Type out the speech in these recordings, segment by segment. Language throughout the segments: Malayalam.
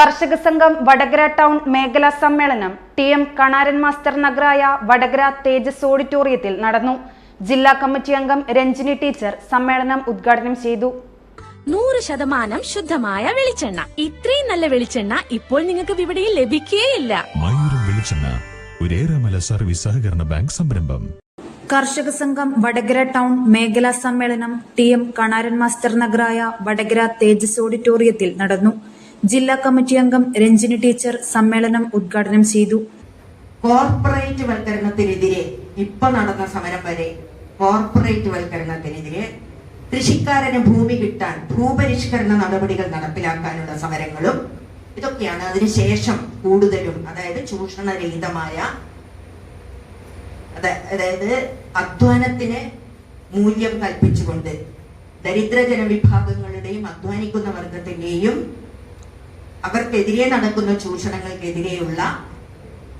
കർഷക സംഘം വടകര ടൗൺ മേഖലാ സമ്മേളനം ടി എം കണാരൻ മാസ്റ്റർ നഗറായ വടകര തേജസ് ഓഡിറ്റോറിയത്തിൽ നടന്നു. ജില്ലാ കമ്മിറ്റി അംഗം രഞ്ജിനി ടീച്ചർ സമ്മേളനം ഉദ്ഘാടനം ചെയ്തു. നൂറ് ശതമാനം ശുദ്ധമായ വെളിച്ചെണ്ണ. ഇത്രയും നല്ല വെളിച്ചെണ്ണ ഇപ്പോൾ നിങ്ങൾക്ക് വിപണിയിൽ ലഭിക്കുകയില്ല മയൂരം വെളിച്ചെണ്ണ ഒരേറെമല സർവീസ് സഹകരണ ബാങ്ക് സംരംഭം. കർഷക സംഘം വടകര ടൗൺ മേഖലാ സമ്മേളനം ടി എം കണാരൻ മാസ്റ്റർ നഗറായ വടകര തേജസ് ഓഡിറ്റോറിയത്തിൽ നടന്നു. ജില്ലാ കമ്മിറ്റി അംഗം രഞ്ജിനി ടീച്ചർ സമ്മേളനം ഉദ്ഘാടനം ചെയ്തു. കോർപ്പറേറ്റ് വൽക്കരണത്തിനെതിരെ ഇപ്പൊ നടന്ന സമരം വരെ കോർപ്പറേറ്റ് വൽക്കരണത്തിനെതിരെ കൃഷിക്കാരന് ഭൂമി കിട്ടാൻ ഭൂപരിഷ്കരണ നടപടികൾ നടപ്പിലാക്കാനുള്ള സമരങ്ങളും ഇതൊക്കെയാണ് അതിനുശേഷം കൂടുതലും അതായത് ചൂഷണരഹിതമായ അതായത് അധ്വാനത്തിന് മൂല്യം കൽപ്പിച്ചുകൊണ്ട് ദരിദ്രജന ജനവിഭാഗങ്ങളുടെയും അധ്വാനിക്കുന്ന വർഗത്തിന്റെയും അവർക്കെതിരെ നടക്കുന്ന ചൂഷണങ്ങൾക്കെതിരെയുള്ള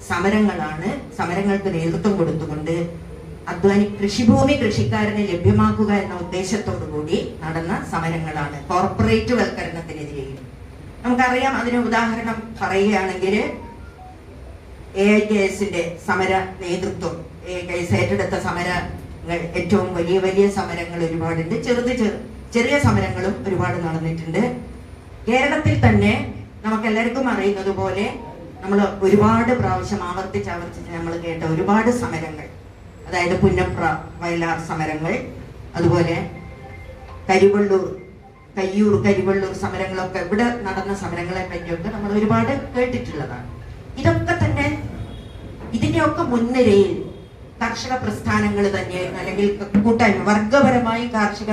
സമരങ്ങളാണ് സമരങ്ങൾക്ക് നേതൃത്വം കൊടുത്തുകൊണ്ട് അധ്വാനി കൃഷിഭൂമി കൃഷിക്കാരനെ ലഭ്യമാക്കുക എന്ന ഉദ്ദേശത്തോടു കൂടി നടന്ന സമരങ്ങളാണ്. കോർപ്പറേറ്റ് വൽക്കരണത്തിനെതിരെയും. നമുക്കറിയാം അതിന് ഉദാഹരണം പറയുകയാണെങ്കിൽ എ ഐ കെ എസിന്റെ സമര നേതൃത്വം എ കെ എസ് ഏറ്റെടുത്ത സമരങ്ങൾ ഏറ്റവും വലിയ വലിയ സമരങ്ങൾ ഒരുപാടുണ്ട്. ചെറുത് ചെറു ചെറിയ സമരങ്ങളും ഒരുപാട് നടന്നിട്ടുണ്ട്. കേരളത്തിൽ തന്നെ നമുക്ക് എല്ലാവർക്കും അറിയുന്നത് പോലെ നമ്മൾ ഒരുപാട് പ്രാവശ്യം ആവർത്തിച്ച് ആവർത്തിച്ച് നമ്മൾ കേട്ട ഒരുപാട് സമരങ്ങൾ. അതായത് പുന്നപ്ര വയലാർ സമരങ്ങൾ അതുപോലെ കരിവള്ളൂർ കയ്യൂർ കരിവള്ളൂർ സമരങ്ങളൊക്കെ ഇവിടെ നടന്ന സമരങ്ങളെ പറ്റിയൊക്കെ നമ്മൾ ഒരുപാട് കേട്ടിട്ടുള്ളതാണ്. ഇതൊക്കെ തന്നെ ഇതിന്റെയൊക്കെ മുൻനിരയിൽ കർഷക പ്രസ്ഥാനങ്ങൾ തന്നെയായിരുന്നു. അല്ലെങ്കിൽ കൂട്ടായ്മ വർഗപരമായി കാർഷിക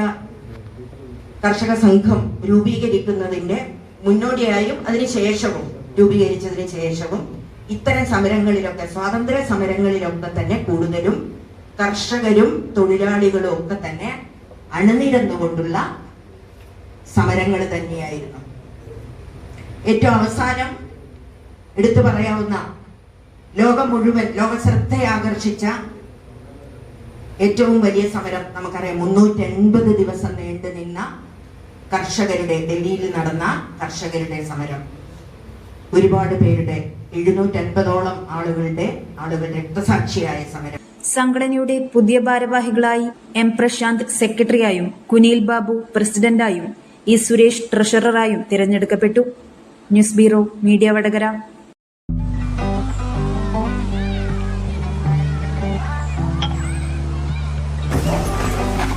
കർഷക സംഘം രൂപീകരിക്കുന്നതിന്റെ മുന്നോടിയായും അതിനുശേഷവും രൂപീകരിച്ചതിന് ശേഷവും ഇത്തരം സമരങ്ങളിലൊക്കെ സ്വാതന്ത്ര്യ സമരങ്ങളിലൊക്കെ തന്നെ കൂടുതലും കർഷകരും തൊഴിലാളികളും ഒക്കെ തന്നെ അണിനിരന്നുകൊണ്ടുള്ള സമരങ്ങൾ തന്നെയായിരുന്നു. ഏറ്റവും അവസാനം എടുത്തു പറയാവുന്ന ലോകം മുഴുവൻ ലോക ശ്രദ്ധയാകർഷിച്ച ഏറ്റവും വലിയ സമരം നമുക്കറിയാം മുന്നൂറ്റി എൺപത് ദിവസം നീണ്ടു നിന്ന കർഷകരുടെ ഡൽഹിയിൽ നടന്ന കർഷകരുടെ സമരം. ഒരുപാട് പേരുടെ എഴുന്നൂറ്റൻപതോളം ആളുകളുടെ ആളുകളുടെ രക്തസാക്ഷിയായ സമരം. സംഘടനയുടെ പുതിയ ഭാരവാഹികളായി എം പ്രശാന്ത് സെക്രട്ടറിയായും കുനിൽ ബാബു പ്രസിഡന്റായും ഇ സുരേഷ് ട്രഷററായും തിരഞ്ഞെടുക്കപ്പെട്ടു. News bureau media Vadakara.